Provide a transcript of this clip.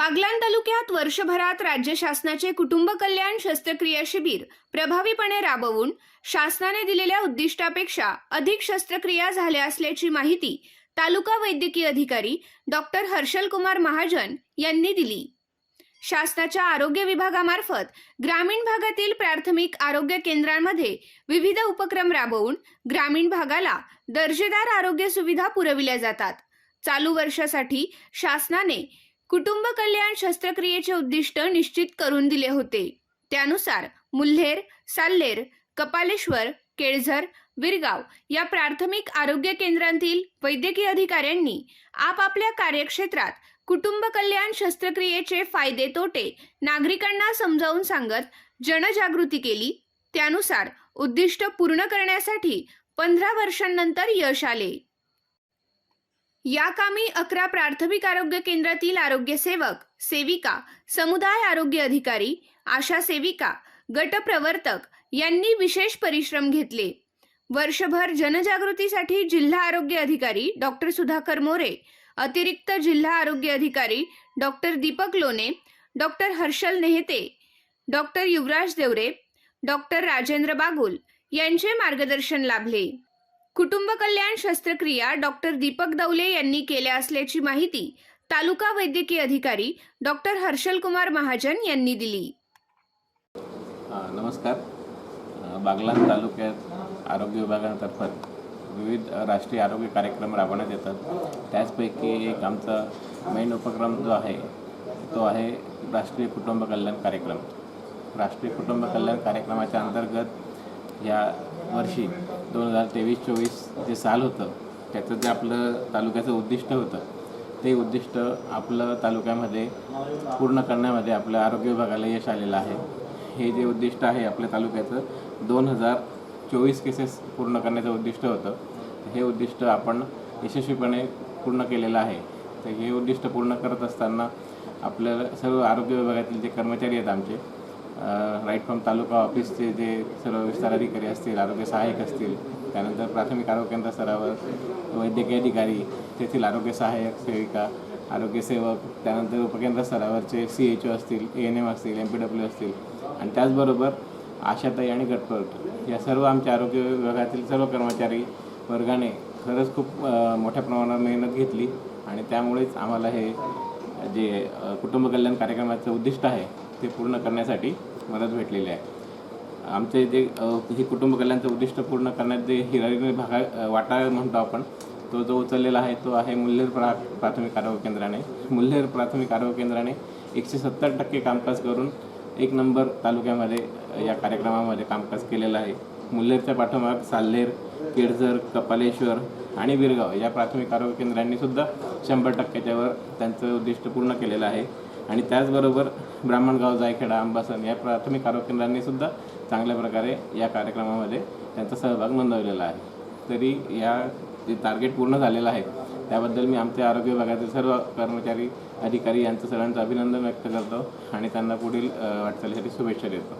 बागलाण तालुक्यात वर्षभरात राज्य शासनाचे कुटुंब कल्याण शस्त्रक्रिया शिबिर प्रभावीपणे राबवून शासनाने दिलेल्या उद्दिष्टापेक्षा अधिक शस्त्रक्रिया झाल्या असल्याची माहिती तालुका वैद्यकीय अधिकारी डॉक्टर हर्षल कुमार महाजन यांनी दिली. शासनाच्या आरोग्य विभागामार्फत ग्रामीण भागातील प्राथमिक आरोग्य केंद्रांमध्ये विविध उपक्रम राबवून ग्रामीण भागाला दर्जेदार आरोग्य सुविधा पुरविल्या जातात. चालू वर्षासाठी शासनाने कुटुंब कल्याण शस्त्रक्रियेचे उद्दिष्ट निश्चित करून दिले होते. त्यानुसार मुल्हेर साल्लेर कपालेश्वर केळझर विरगाव या प्राथमिक आरोग्य केंद्रांतील वैद्यकीय अधिकाऱ्यांनी आपापल्या कार्यक्षेत्रात कुटुंब कल्याण शस्त्रक्रियेचे फायदे तोटे नागरिकांना समजावून सांगत जनजागृती केली. त्यानुसार उद्दिष्ट पूर्ण करण्यासाठी पंधरा वर्षांनंतर यश आले. या कामी अकरा प्राथमिक आरोग्य केंद्रातील आरोग्य सेवक सेविका समुदाय आरोग्य अधिकारी आशा सेविका गटप्रवर्तक यांनी विशेष परिश्रम घेतले. वर्षभर जनजागृतीसाठी जिल्हा आरोग्य अधिकारी डॉक्टर सुधाकर मोरे अतिरिक्त जिल्हा आरोग्य अधिकारी doctor Deepak Lone doctor Harshal Nehete doctor Yuvraj Deore doctor Rajendra Bagul यांचे मार्गदर्शन लाभले. कुटुंब कल्याण शस्त्रक्रिया डॉक्टर दीपक दौले यांनी केल्या असल्याची माहिती तालुका वैद्यकीय अधिकारी डॉक्टर हर्षल कुमार महाजन यांनी दिली. नमस्कार. बागलान तालुक्यात आरोग्य विभागातर्फे विविध राष्ट्रीय आरोग्य कार्यक्रम राबवण्यात येतात. त्याचपैकी एक आमचा मेन उपक्रम जो आहे तो आहे राष्ट्रीय कुटुंब कल्याण कार्यक्रम. राष्ट्रीय कुटुंब कल्याण कार्यक्रमाच्या अंतर्गत या वर्षी दोन हजार तेवीस चोवीस जे साल होतं त्याचं जे आपलं तालुक्याचं उद्दिष्ट होतं ते उद्दिष्ट आपलं तालुक्यामध्ये पूर्ण करण्यामध्ये आपल्या आरोग्य विभागाला यश आलेलं आहे. हे जे उद्दिष्ट आहे आपल्या तालुक्याचं दोन हजार चोवीस केसेस पूर्ण करण्याचं उद्दिष्ट होतं. हे उद्दिष्ट आपण यशस्वीपणे पूर्ण केलेलं आहे. तर हे उद्दिष्ट पूर्ण करत असताना आपल्याला सर्व आरोग्य विभागातील जे कर्मचारी आहेत आमचे राईट फ्रॉम तालुका ऑफिसचे जे सर्व विस्तार अधिकारी असतील आरोग्य सहाय्यक असतील त्यानंतर प्राथमिक आरोग्य केंद्र स्तरावर वैद्यकीय अधिकारी तेथील आरोग्य सहाय्यक सेविका आरोग्य सेवक त्यानंतर उपकेंद्र स्तरावरचे सी एच ओ असतील ए एन एम असतील एम पी डब्ल्यू असतील आणि त्याचबरोबर आशाताई आणि गटपट या सर्व आमच्या आरोग्य विभागातील सर्व कर्मचारी वर्गाने खरंच खूप मोठ्या प्रमाणावर मेहनत घेतली आणि त्यामुळेच आम्हाला हे जे कुटुंब कल्याण कार्यक्रमाचं उद्दिष्ट आहे ते पूर्ण करण्यासाठी मदत भेटलेली आहे. आमचे जे हे कुटुंब कल्याणचं उद्दिष्ट पूर्ण करण्यात जे हिरारी भागा वाटा म्हणतो आपण तो जो उचललेला आहे तो आहे मुल्हेर प्रा प्राथमिक आरोग्य केंद्राने. मुल्हेर प्राथमिक आरोग्य केंद्राने एकशे सत्तर टक्के कामकाज करून एक नंबर तालुक्यामध्ये या कार्यक्रमामध्ये कामकाज केलेलं आहे. मुल्हेरच्या पाठोमाग साल्हेर केळझर कपालेश्वर आणि बिरगाव या प्राथमिक आरोग्य केंद्रांनी सुद्धा शंभर टक्क्याच्यावर त्यांचं उद्दिष्ट पूर्ण केलेलं आहे. आणि त्याचबरोबर ब्राह्मणगाव जायखेडा अंबासन या प्राथमिक आरोग्य केंद्रांनी सुद्धा चांगल्या प्रकारे या कार्यक्रमामध्ये त्यांचा सहभाग नोंदवलेला आहे. तरी या जे टार्गेट पूर्ण झालेलं आहे त्याबद्दल मी आमच्या आरोग्य विभागातील सर्व कर्मचारी अधिकारी यांचं सर्वांचं अभिनंदन व्यक्त करतो आणि त्यांना पुढील वाटचालीसाठी शुभेच्छा देतो.